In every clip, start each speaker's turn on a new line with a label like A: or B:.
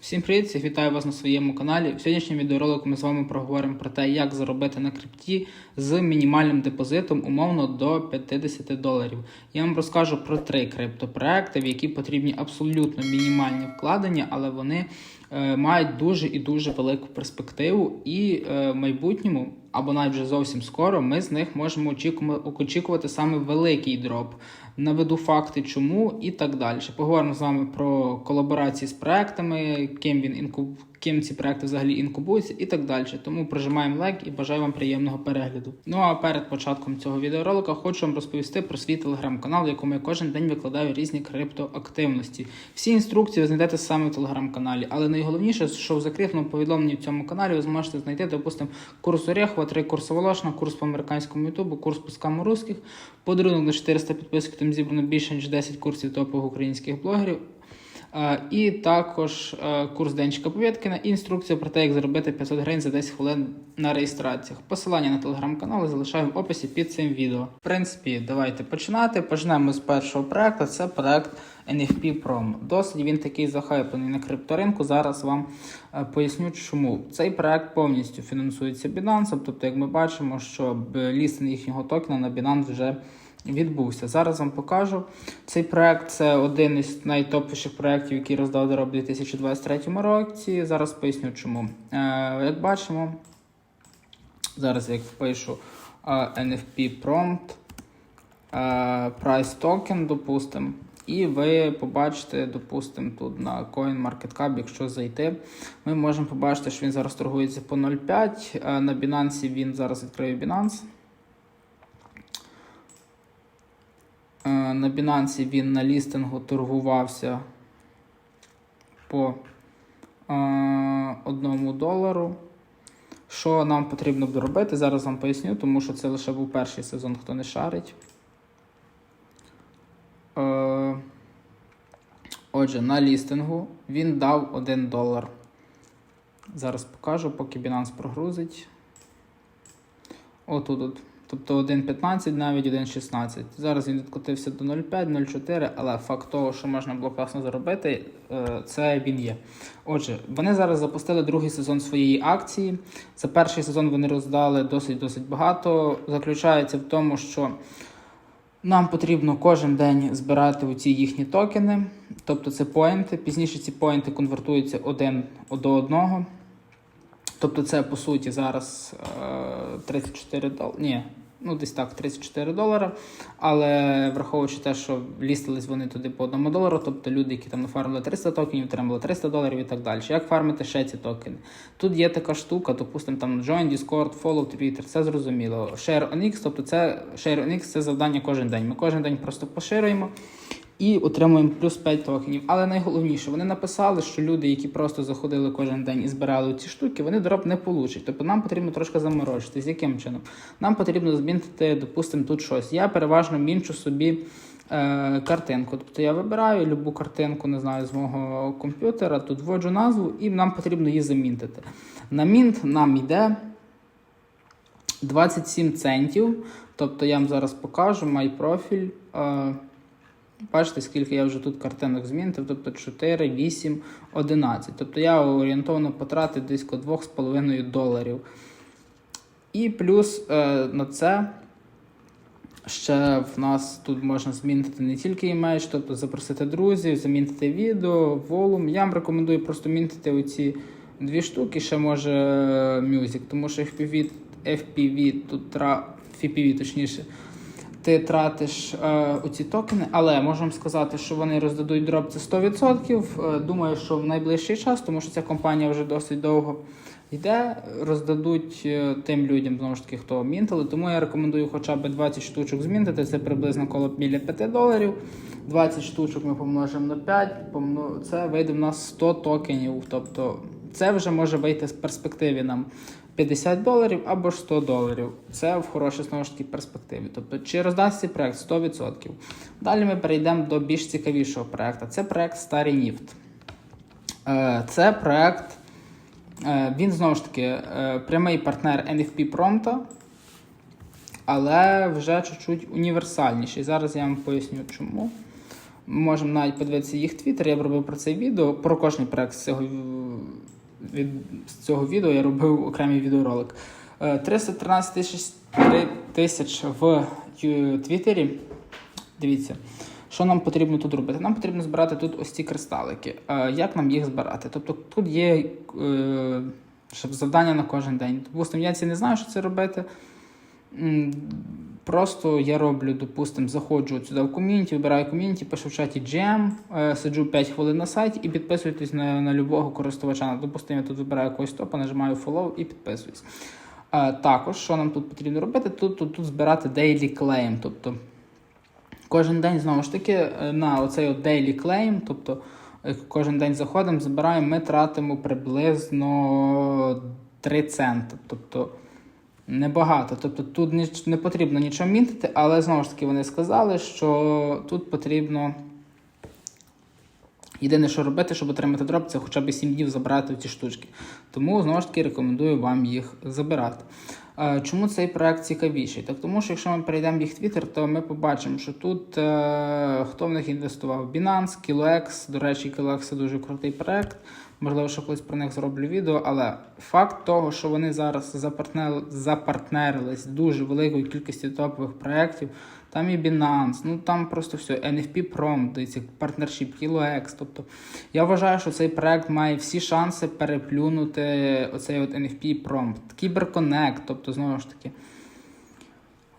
A: Всім привіт! всіх Вітаю вас на своєму каналі. В сьогоднішньому відеоролику ми з вами проговоримо про те, як заробити на крипті з мінімальним депозитом умовно до 50 доларів. Я вам розкажу про три криптопроекти, в які потрібні абсолютно мінімальні вкладення, але вони мають дуже і дуже велику перспективу. І е, в майбутньому, або навіть вже зовсім скоро, ми з них можемо очікувати, саме великий дроп. Наведу факти, чому і так далі. Поговоримо з вами про колаборації з проектами, ким він інкуб... ким ці проекти взагалі інкубуються і так далі. Тому прожимаємо лайк і бажаю вам приємного перегляду. Ну а перед початком цього відеоролика хочу вам розповісти про свій телеграм-канал, в якому я кожен день викладаю різні криптоактивності. Всі інструкції ви знайдете саме в телеграм-каналі, але найголовніше, що в закріпленому повідомленні в цьому каналі ви зможете знайти, допустимо, курс Орехова, три курси Волошина, курс по американському ютубу, курс по скаму русських, подарунок на 400 підписок, там зібрано більше ніж 10 курсів топових українських блогерів. Е, І також е, курс Денчика Повєткіна і інструкція про те, як заробити 500 гривень за 10 хвилин на реєстраціях. Посилання на телеграм-канал залишаю в описі під цим відео. В принципі, давайте починати. Почнемо з першого проекту. Це проект NFP Prom. Досить він такий захайплений на крипторинку. Зараз вам е, поясню, чому цей проект повністю фінансується Binance. Тобто, як ми бачимо, що лістинг їхнього токена на Binance вже відбувся. Зараз вам покажу. Цей проект це один із найтоповіших проєктів, який роздав дороб у 2023 році. Зараз поясню чому. Е, як бачимо, зараз я впишу е, NFP Prompt, е, Price Token, допустимо. І ви побачите, допустимо, тут на CoinMarketCap, якщо зайти, ми можемо побачити, що він зараз торгується по 0,5. Е, На Binance він зараз відкриє Binance. Е, На Binance він на лістингу торгувався по е, одному долару. Що нам потрібно буде робити? Зараз вам поясню, тому що це лише був перший сезон, хто не шарить. Е, отже, на лістингу він дав 1 долар. Зараз покажу, поки Binance прогрузить. Отут. от. Тобто 1.15, навіть 1.16. Зараз він відкотився до 0.5, 0.4, але факт того, що можна було класно заробити, е, це він є. Отже, вони зараз запустили другий сезон своєї акції. За перший сезон вони роздали досить-досить багато. Заключається в тому, що нам потрібно кожен день збирати оці їхні токени, тобто це поінти. Пізніше ці поінти конвертуються один до одного. Тобто це по суті зараз е, 34 долари. Ні, ну десь так, 34 долара. Але враховуючи те, що лістились вони туди по одному долару, тобто люди, які там нафармили 300 токенів, отримали 300 доларів і так далі. Як фармити ще ці токени? Тут є така штука, допустимо, там Join, Discord, Follow, Twitter, це зрозуміло. Share on X, тобто це Share on X це завдання кожен день. Ми кожен день просто поширюємо і отримуємо плюс 5 токенів. Але найголовніше, вони написали, що люди, які просто заходили кожен день і збирали ці штуки, вони дроп не получать. Тобто нам потрібно трошки заморочити. З яким чином? Нам потрібно змінити, допустимо, тут щось. Я переважно мінчу собі. е, Картинку, тобто я вибираю любу картинку, не знаю, з мого комп'ютера, тут вводжу назву, і нам потрібно її замінтити. На мінт нам йде 27 центів. Тобто я вам зараз покажу мій профіль. Е, Бачите, скільки я вже тут картинок змінив, тобто 4, 8, 11. Тобто я орієнтовно потратив десь 2,5 доларів. І плюс е, на це ще в нас тут можна змінити не тільки імейдж, тобто запросити друзів, замінити відео, волум. Я вам рекомендую просто мінтити оці дві штуки, ще може Music, тому що FPV, FPV тут FPV, точніше ти тратиш е, оці токени, але вам сказати, що вони роздадуть дроп це 100%. Е, думаю, що в найближчий час, тому що ця компанія вже досить довго йде, роздадуть е, тим людям, знову ж таки, хто мінтили. Тому я рекомендую хоча б 20 штучок змінити. Це приблизно коло біля 5 доларів. 20 штучок ми помножимо на 5, помно- це вийде в нас 100 токенів. Тобто це вже може вийти з перспективи нам 50 доларів або ж 100 доларів. Це в хорошій знову ж таки перспективі. Тобто, чи роздасться цей проект 100%. Далі ми перейдемо до більш цікавішого проекту. Це проект Старий Нефт. Е, Це проект, е, він знову ж таки е, прямий партнер NFP Prompt, але вже чуть-чуть універсальніший. Зараз я вам поясню чому. Ми можемо навіть подивитися їх твіттер. Я б робив про це відео. Про кожний проект з цього, від, цього відео я робив окремий відеоролик. Е, 313 тисяч, 3 тисяч в Твіттері. Дивіться, що нам потрібно тут робити? Нам потрібно збирати тут ось ці кристалики. Е, Як нам їх збирати? Тобто тут є е, завдання на кожен день. Допустимо, я ці не знаю, що це робити. Просто я роблю, допустимо, заходжу сюди в ком'юніті, вибираю ком'юніті, пишу в чаті GM, е, сиджу 5 хвилин на сайті і підписуйтесь на, на любого користувача. Допустимо, я тут вибираю якогось топа, нажимаю follow і підписуюсь. Е, також, що нам тут потрібно робити? Тут, тут, тут збирати daily claim. Тобто кожен день знову ж таки е, на оцей от daily claim, тобто кожен день заходимо, збираємо, ми тратимо приблизно 3 центи. Тобто небагато. Тобто тут не потрібно нічого мінтити, але знову ж таки вони сказали, що тут потрібно. Єдине, що робити, щоб отримати дроп, це хоча б 7 днів забрати ці штучки. Тому знову ж таки рекомендую вам їх забирати. Е, Чому цей проект цікавіший? Так тому що якщо ми перейдемо в їх Twitter, то ми побачимо, що тут е, хто в них інвестував? Binance, KiloX. До речі, KiloX це дуже крутий проект. Можливо, що колись про них зроблю відео, але факт того, що вони зараз запартнер... запартнерились дуже великою кількістю топових проєктів, там і Binance, ну там просто все, NFP Prom, ці партнершіп, KiloX. Тобто я вважаю, що цей проект має всі шанси переплюнути оцей от NFP Prom. CyberConnect, тобто знову ж таки.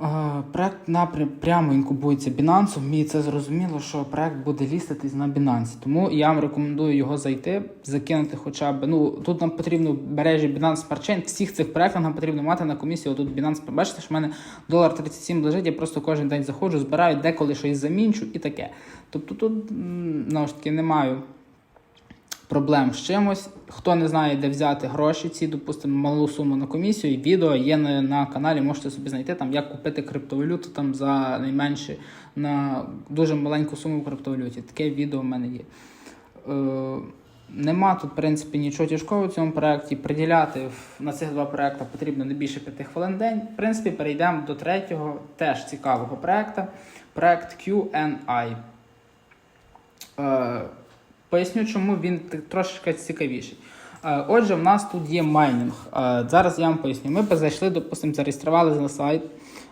A: Е, Проект напрям прямо інкубується Binance. Мені це зрозуміло, що проект буде ліститись на Binance. Тому я вам рекомендую його зайти, закинути хоча б. Ну тут нам потрібно мережі Binance Smart Chain. Всіх цих проектів нам потрібно мати на комісії. Тут Binance, побачите, що в мене долар 37 лежить. Я просто кожен день заходжу, збираю, деколи щось замінчу і таке. Тобто тут знову ж таки не маю проблем з чимось. Хто не знає, де взяти гроші, ці, допустимо, малу суму на комісію, відео є на, на каналі, можете собі знайти там, як купити криптовалюту там за найменше на дуже маленьку суму в криптовалюті. Таке відео в мене є. Е, нема тут, в принципі, нічого тяжкого в цьому проєкті. Приділяти на цих два проекти потрібно не більше 5 хвилин в день. В принципі, перейдемо до третього, теж цікавого проекту. Проект QNI. Е, Поясню, чому він трошечки цікавіший. Е, Отже, в нас тут є майнінг. Е, Зараз я вам поясню. Ми зайшли, допустимо, зареєструвалися на сайт.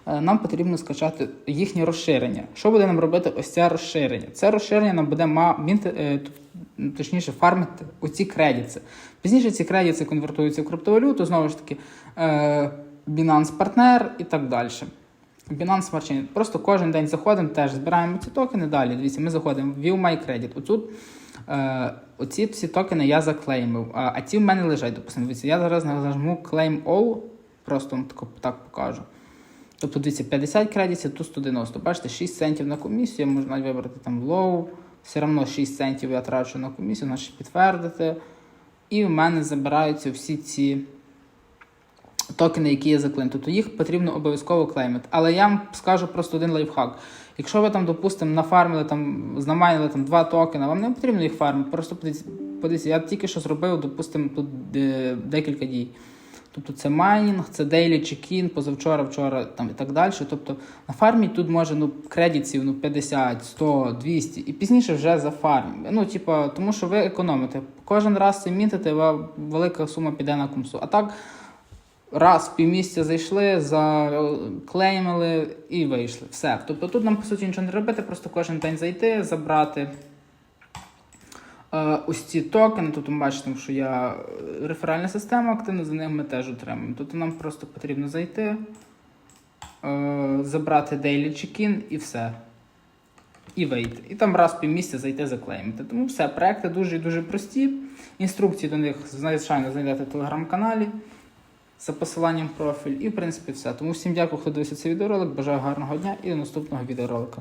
A: Е, Нам потрібно скачати їхнє розширення. Що буде нам робити ось це розширення? Це розширення нам буде мінти- точніше фармити оці кредити. Пізніше ці кредити конвертуються в криптовалюту, знову ж таки, Binance партнер і так далі. Binance Smart Chain. Просто кожен день заходимо, теж збираємо ці токени. Далі. Дивіться, ми заходимо в View My Credit. Отут е, оці всі токени я заклеймив, а, а ці в мене лежать. Допустимо, дивіться, я зараз нажму Claim All, просто вам тако, так покажу. Тобто, дивіться, 50 кредитів, тут 190. Бачите, 6 центів на комісію, я можу навіть вибрати там low. Все одно 6 центів я трачу на комісію, значить підтвердити. І в мене забираються всі ці токени, які є заклеєні. Тобто їх потрібно обов'язково клеймити. Але я вам скажу просто один лайфхак. Якщо ви там, допустимо, нафармили там, знамайнили там два токена, вам не потрібно їх фармити. Просто подивіться, я тільки що зробив, допустимо, тут е, декілька дій. Тобто це майнінг, це дейлі чекін, позавчора, вчора там і так далі. Тобто на фармі тут може ну, кредитів ну, 50, 100, 200 і пізніше вже за фарм. Ну, типу, тому що ви економите. Кожен раз це мітите, ва- велика сума піде на комсу. А так раз в півмісяця зайшли, заклеймили і вийшли. Все. Тобто тут нам по суті нічого не робити, просто кожен день зайти, забрати. Е, ось ці токени, тут ми бачите, що я е, реферальна система активна, за ними ми теж отримуємо. Тут нам просто потрібно зайти, е, забрати daily check-in і все. І вийти. І там раз в півмісяця зайти заклеймити. Тому все, проекти дуже і дуже прості. Інструкції до них звичайно знайдете в телеграм-каналі за посиланням профіль. І в принципі все. Тому всім дякую, хто дивився цей відеоролик. Бажаю гарного дня і до наступного відеоролика.